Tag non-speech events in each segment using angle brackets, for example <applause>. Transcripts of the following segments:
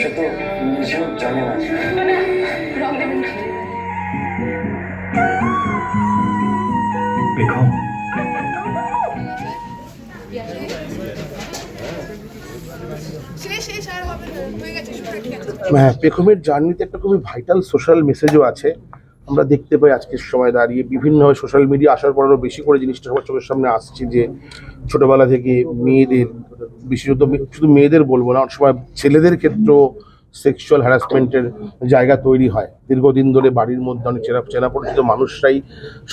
সে তো নিজেও জানে না। রং দেবেন বেগম হ্যাঁ পেখমের জার্নিতে একটা খুবই ভাইটাল সোশ্যাল মেসেজও আছে। আমরা দেখতে পাই আজকের সময় দাঁড়িয়ে বিভিন্নভাবে সোশ্যাল মিডিয়া আসার পর বেশি করে জিনিসটা সবার চোখের সামনে আসছে যে ছোটোবেলা থেকে মেয়েদের বিশেষত শুধু মেয়েদের বলব না, অনেক সময় ছেলেদের ক্ষেত্রেও সেক্সুয়াল হ্যারাসমেন্টের জায়গা তৈরি হয়। দীর্ঘদিন ধরে বাড়ির মধ্যে অনেক চেনা চেনা পরিচিত মানুষরাই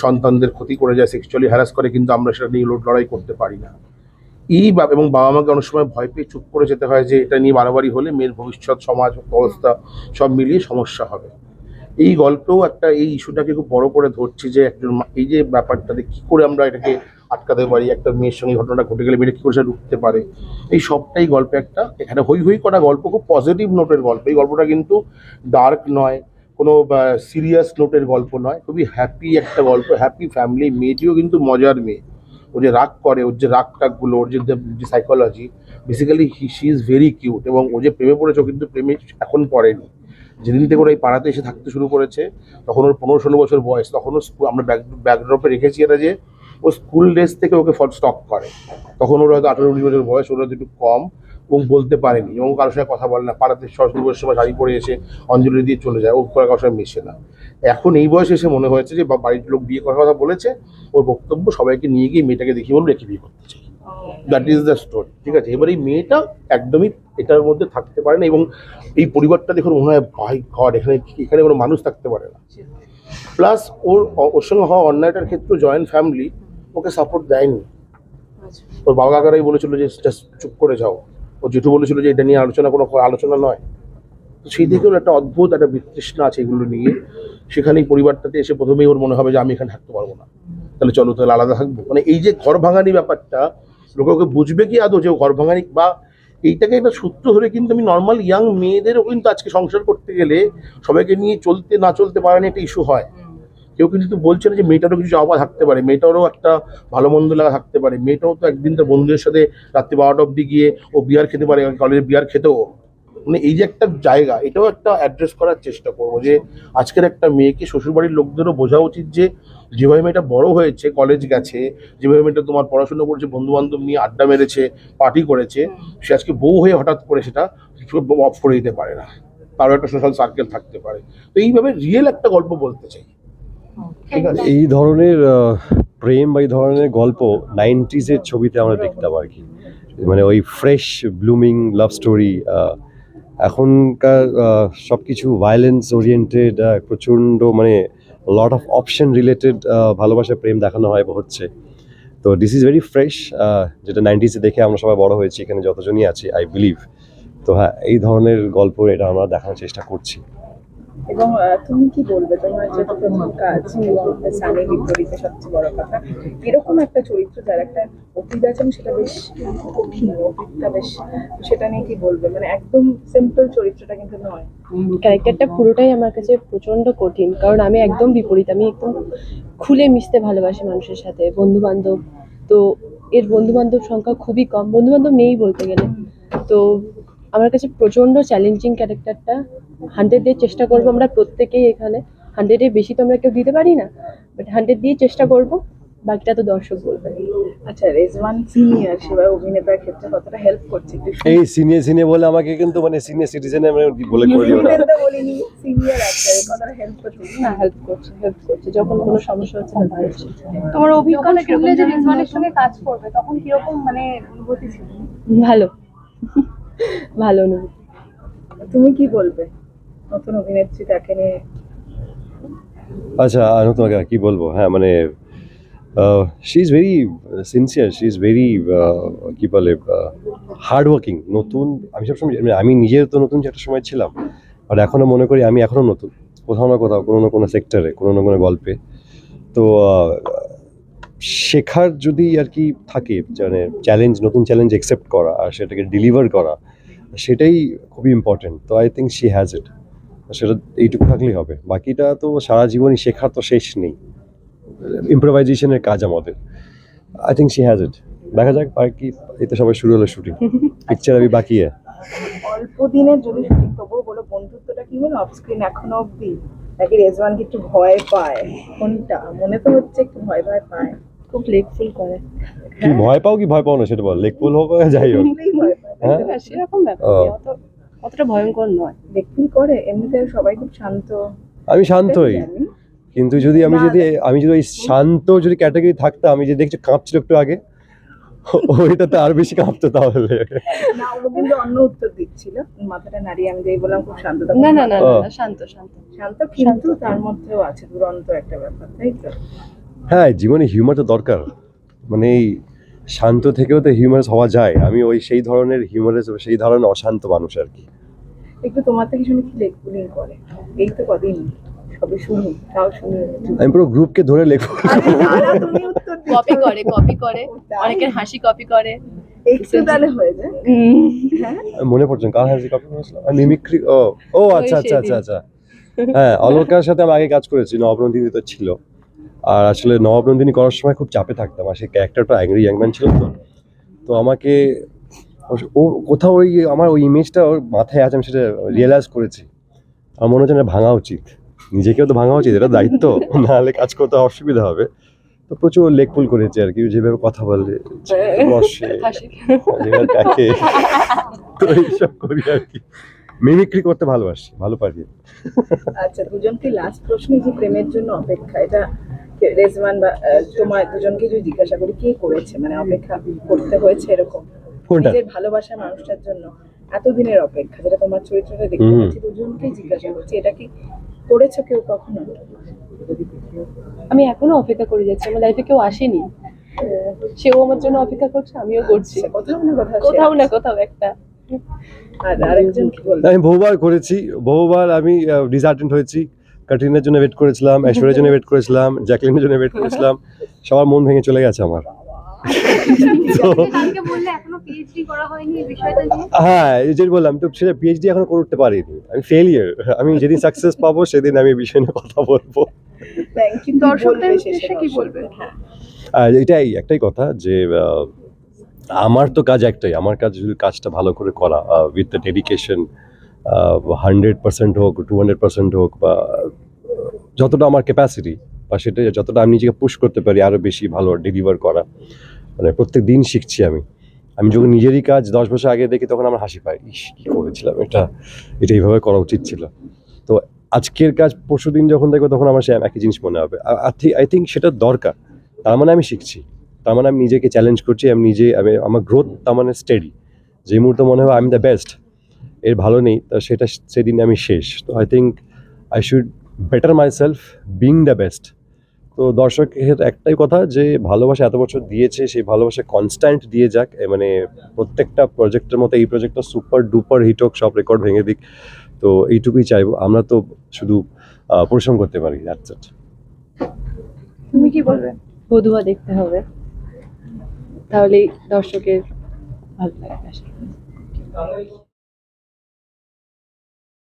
সন্তানদের ক্ষতি করে যায় সেক্সুয়ালি হ্যারাস করে, কিন্তু আমরা সেটা নিয়ে লোট লড়াই করতে পারি না। এই এবং বাবা মাকে অনেক সময় ভয় পেয়ে চুপ করে যেতে হয় যে এটা নিয়ে বাড়াবাড়ি হলে মেয়ের ভবিষ্যৎ, সমাজ, অবস্থা সব মিলিয়ে সমস্যা হবে। এই গল্পেও একটা, এই ইস্যুটাকে খুব বড় করে ধরছি যে একজন এই যে ব্যাপারটাতে কি করে আমরা এটাকে আটকাতে পারি, একটা মেয়ের সঙ্গে ঘটনাটা ঘটে গেলে মেয়েটা কি করে ঢুকতে পারে? এই সবটাই গল্পে একটা, এখানে হই হই করা গল্প, খুব পজিটিভ নোটের গল্প। এই গল্পটা কিন্তু ডার্ক নয়, কোনো সিরিয়াস নোটের গল্প নয়, খুবই হ্যাপি একটা গল্প হ্যাপি ফ্যামিলি মেয়েটিও কিন্তু মজার মেয়ে। ও যে রাগ করে, ওর যে রাগ টাগগুলো ওর যে psychology basically he she is very cute এবং ও যে প্রেমে পড়েছে কিন্তু প্রেমে এখন পড়েনি। যেদিন থেকে ওরা এই পাড়াতে এসে থাকতে শুরু করেছে তখন ওর পনেরো ষোলো বছর বয়স তখন আমরা ব্যাক ব্যাকড্রপে রেখেছি এটা যে ও স্কুল ড্রেস থেকে ওকে ফল স্টক করে। তখন ওর হয়তো আঠারো উনিশ বছর বয়স ওর একটু কম এবং বলতে পারেনি এবং কারোর সঙ্গে কথা বলে না পাড়াতে সরস্বতী পুজোর সময় শাড়ি পরে এসে অঞ্জলি দিয়ে চলে যায় ও কারোর সঙ্গে মেশে না। এখন এই বয়সে এসে মনে হয়েছে যে বা- বাড়ির লোক বিয়ে করার কথা বলেছে ওর বক্তব্য সবাইকে নিয়ে গিয়ে মেয়েটাকে দেখিয়ে বলব রেখে বিয়ে করতে চাই। দ্যাট ইজ দ্য স্টোরি ঠিক আছে? এবার এই মেয়েটা একদমই এটার মধ্যে থাকতে পারে না এবং এই পরিবারটা দেখুন মনে হয়, ভাই, ঘর, এখানে এখানে কোনো মানুষ থাকতে পারে না। প্লাস ওর ওর সঙ্গে হওয়া অন্যায়টার ক্ষেত্রে জয়েন্ট ফ্যামিলি ওকে সাপোর্ট দেয়নি। ওর বাবা কাকারাই বলেছিল যে চুপ করে যাও। ও জেঠু বলেছিল যে, এটা নিয়ে আলোচনা, কোনো আলোচনা নয়। তো সেই দিকেও একটা অদ্ভুত, একটা বিতৃষ্ণা আছে এগুলো নিয়ে। সেখানে পরিবারটাতে এসে প্রথমেই ওর মনে হবে যে, আমি এখানে থাকতে পারব না। তাহলে চলো, তাহলে আলাদা থাকব। মানে এই যে ঘর ভাঙানি ব্যাপারটা, লোকে ওকে বুঝবে কি আদৌ যে ঘর ভাঙানি বা এইটাকে একটা সূত্র ধরে কিন্তু আমি নর্মাল ইয়াং মেয়েদেরও কিন্তু আজকে সংসার করতে গেলে সবাইকে নিয়ে চলতে না চলতে পারে না একটা ইস্যু হয়। কেউ কিন্তু বলছে না যে মেয়েটারও কিছু চাওয়া থাকতে পারে, মেয়েটারও একটা ভালো মন্দ লাগা থাকতে পারে, মেয়েটাও তো একদিন তার বন্ধুদের সাথে রাত্রি বারোটা অব্দি গিয়ে ও বিয়ার খেতে পারে কলেজে বিয়ার খেতেও। মানে এই যে একটা জায়গা এটাও একটা অ্যাড্রেস করার চেষ্টা করব যে আজকের একটা মেয়েকে শ্বশুরবাড়ির লোকদেরও বোঝা উচিত যে যেভাবে মেয়েটা বড় হয়েছে কলেজ গেছে যেভাবে মেয়েটা তোমার পড়াশোনা করেছে বন্ধু বান্ধব নিয়ে আড্ডা মেরেছে পার্টি করেছে সে আজকে বউ হয়ে হঠাৎ করে সেটা অফ করে দিতে পারে না। তারও একটা সোশ্যাল সার্কেল থাকতে পারে। তো এইভাবে রিয়েল একটা গল্প বলতে চাই। ঠিক আছে? এই ধরনের প্রেম বা এই ধরনের গল্প নাইনটিজের ছবিতে আমরা দেখতাম আর কি। মানে ওই ফ্রেশ ব্লুমিং লাভ স্টোরি এখনকার সব কিছু ভায়োলেন্স ওরিয়েন্টেড প্রচণ্ড মানে লট অফ অপশন রিলেটেড ভালোবাসা, প্রেম দেখানো হয় হচ্ছে। তো দিস ইজ ভেরি ফ্রেশ যেটা নাইনটিসে দেখে আমরা সবাই বড় হয়েছি, এখানে যতজনই আছি আই বিলিভ তো হ্যাঁ এই ধরনের গল্প এটা আমরা দেখানোর চেষ্টা করছি। এবং তুমি কি বলবে? তোমার যেটা প্রথম কাজ এবং সানি বিপরীতে সবচেয়ে বড় কথা, এরকম একটা চরিত্র যার একটা অতীত আছে সেটা বেশ কঠিন অতীতটা বেশ, সেটা নিয়ে কি বলবে? মানে একদম সিম্পল চরিত্রটা কিন্তু নয়। ক্যারেক্টারটা পুরোটাই আমার কাছে প্রচণ্ড কঠিন, কারণ আমি একদম বিপরীত, আমি একদম খুলে মিশতে ভালোবাসি মানুষের সাথে বন্ধু বান্ধব তো এর বন্ধু বান্ধব সংখ্যা খুবই কম বন্ধু বান্ধব নেই বলতে গেলে। তো আমার কাছে প্রচণ্ড চ্যালেঞ্জিং ক্যারেক্টারটা হান্ড্রেড দিয়ে চেষ্টা করব আমরা প্রত্যেকেই এখানে। হান্ড্রেডের বেশি তো আমরা কেউ দিতে পারি না বাট হান্ড্রেড দিয়ে চেষ্টা করব। বাকিটা তো দর্শক বলবে। আচ্ছা রেজওয়ান সিনিয়র অভিনেতার ক্ষেত্রে কতটা হেল্প করছে এই সিনিয়র সিনিয়র বলে আমাকে কিন্তু মানে সিনিয়র সিটিজেনে বলে করে দিও না। বলিনি সিনিয়র অ্যাক্টর কতটা হেল্প করছে? না হেল্প করছে হেল্প করছে। যখন কোনো সমস্যা হচ্ছে হেল্প করছে। তোমার অভিজ্ঞতা শুনলে যে রিজওয়ানের সঙ্গে কাজ করবে তখন কীরকম মানে অনুভূতি ছিল? ভালো। ভালো অনুভূতি। তুমি কি বলবে? নতুন অভিনেত্রী তাকে নিয়ে। আচ্ছা আমি তোমাকে কি বলব? হ্যাঁ মানে she is very sincere she is very কি বলে হার্ড ওয়ার্কিং নতুন। আমি সবসময় মানে আমি নিজের তো নতুন একটা সময় ছিলাম, আর এখনও মনে করি আমি এখনও নতুন। কোথাও না কোথাও, কোনো না কোনো সেক্টরে কোনো না কোনো গল্পে। তো শেখার যদি আর কি থাকে মানে চ্যালেঞ্জ নতুন চ্যালেঞ্জ অ্যাকসেপ্ট করা আর সেটাকে ডেলিভার করা, সেটাই খুবই ইম্পর্টেন্ট তো I think she has it সেটা এইটুকু থাকলেই হবে। বাকিটা তো সারা জীবনই শেখার তো শেষ নেই। ইম্প্রোভাইজেশনের কাজ আমাদের। I think she has it দেখা যাক আর কি এতে সবাই শুরু হলো শুটিং। পিকচার আমি বাকি হ্যাঁ অল্প দিনের যদি শুটিং তবুও বলো বন্ধুত্বটা কি হলো? অফ স্ক্রিন এখনও অব্দি নাকি রেজওয়ান কি একটু ভয় পায়? কোনটা? মনে তো হচ্ছে একটু ভয় ভয় পায়। খুব লেকফুল করে। কি ভয় পাও কি ভয় পাও না সেটা বল। লেকপুল হোক যাই হোক। হ্যাঁ? সেরকম ব্যাপার অতটা ভয়ঙ্কর নয়। দেখুন করে এমনিতে সবাই খুব শান্ত। আমি শান্তই। কিন্তু যদি আমি যদি আমি যদি ওই শান্ত যদি ক্যাটাগরি থাকতাম আমি যে দেখছি কাঁপছিল একটু আগে ওইটা তো আর বেশি কাঁপতো তাহলে। না ও কিন্তু অন্য উত্তর দিচ্ছিল। মাথাটা নাড়িয়ে আমি যেই বললাম খুব শান্ত না না না না, না, শান্ত শান্ত। শান্ত কিন্তু তার মধ্যেও আছে দুরন্ত একটা ব্যাপার তাই তো? হ্যাঁ জীবনে হিউমার তো দরকার। মানে এই শান্ত থেকেও তো হিউমারাস হওয়া যায়। আমি ওই সেই ধরনের হিউমারাস সেই ধরনের অশান্ত মানুষ আর কি। একটু তোমার থেকে শুনে কি লেগ পুলিং করে? এই তো কদিন সবে শুনি তাও শুনি আমি পুরো গ্রুপকে ধরে লেখো আরে না, না, তুমি উত্তর কপি করে কপি করে। অনেকের হাসি কপি করে। তাহলে হয়ে মনে পড়ছে কার হাসি কপি করেছিল মিমিক্রি ও ও আচ্ছা আচ্ছা আচ্ছা আচ্ছা। হ্যাঁ অলকার সাথে আমি আগে কাজ করেছি নবনন্দিনী তো ছিল। আর আসলে নবাব নবনন্দিনী করার সময় খুব চাপে থাকতাম। আর সেই ক্যারেক্টারটা অ্যাংরি ইয়াংম্যান ছিল তো। তো আমাকে ও- কোথাও ওই আমার ওই ইমেজটা ওর মাথায় আছে আমি সেটা রিয়েলাইজ করেছি। আমার মনে হচ্ছে না ভাঙা উচিত। নিজেকেও তো ভাঙা উচিত এটা দায়িত্ব। <laughs> নাহলে কাজ করতে অসুবিধা হবে। তো প্রচুর লেকপুল করেছে আর কি যেভাবে কথা বলে বসে দেখে <laughs> তো এইসব করি আর কি। মিমিক্রি করতে ভালোবাসি ভালো পারি। আচ্ছা দুজনকে লাস্ট প্রশ্নে যে প্রেমের জন্য অপেক্ষা এটা রেজমান বা তোমার দুজনকে যদি জিজ্ঞাসা করি কে করেছে? মানে অপেক্ষা করতে হয়েছে এরকম? কোনটা? নিজের ভালোবাসার মানুষটার জন্য এতদিনের অপেক্ষা যেটা তোমার চরিত্রটা দেখতে। পাচ্ছি দুজনকেই জিজ্ঞাসা করছি এটা কি করেছ কেউ কখনো? আমি এখনও অপেক্ষা করে যাচ্ছি আমার লাইফে কেউ আসেনি। সেও আমার জন্য অপেক্ষা করছে আমিও করছি। আচ্ছা, কোথাও না কোথাও কোথাও না কোথাও একটা। আমি বহুবার করেছি বহুবার আমি ডিসঅ্যাটেন্ড হয়েছি। কাটরিনার জন্য ওয়েট করেছিলাম ঐশ্বর্যের জন্য ওয়েট করেছিলাম জ্যাকলিনের জন্য ওয়েট করেছিলাম। সবার মন ভেঙে চলে গেছে আমার। <laughs> তো কালকে বললে এখনও পিএইচডি করা হয়নি এই বিষয়টা নিয়ে। হ্যাঁ এই যে বললাম তো সেটা পিএইচডি এখনও করে উঠতে পারিনি। আমি ফেলিয়ার আমি যেদিন সাকসেস পাবো সেদিন আমি এই বিষয় নিয়ে কথা বলব। দর্শকদের উদ্দেশ্যে কি বলবে? হ্যাঁ আর এটাই একটাই কথা যে আমার তো কাজ একটাই, আমার কাজ যদি কাজটা ভালো করে করা with the dedication hundred percent হোক টু হান্ড্রেড পার্সেন্ট হোক বা যতটা আমার ক্যাপাসিটি বা সেটা যতটা আমি নিজেকে পুশ করতে পারি আরও বেশি ভালো ডেলিভার করা। মানে প্রত্যেক দিন শিখছি আমি। আমি যখন নিজেরই কাজ দশ বছর আগে দেখি তখন আমার হাসি পাই ইস, কী করেছিলাম এটা? এটা এইভাবে করা উচিত ছিল। তো আজকের কাজ পরশু দিন যখন দেখব তখন আমার সে একই জিনিস মনে হবে। আই থিঙ্ক সেটা দরকার। তার মানে আমি শিখছি। তার মানে আমি নিজেকে চ্যালেঞ্জ করছি আমি নিজে আমি আমার গ্রোথ তার মানে স্টেডি যে মুহূর্তে মনে হয় আমি দ্য বেস্ট এর ভালো নেই তা সেটা সেদিন আমি শেষ। তো I think I should better myself being the best তো দর্শকের একটাই কথা যে ভালোবাসা এত বছর দিয়েছে সেই ভালোবাসা কনস্ট্যান্ট দিয়ে যাক মানে প্রত্যেকটা প্রজেক্টের মতো এই প্রজেক্টটা সুপার ডুপার হিট হোক সব রেকর্ড ভেঙে দিক। তো এইটুকুই চাইব আমরা তো শুধু পরিশ্রম করতে পারি দ্যাটস ইট তুমি কি বলবে? বধুয়া দেখতে হবে। তাহলেই দর্শকের ভালো লাগবে আশা করি।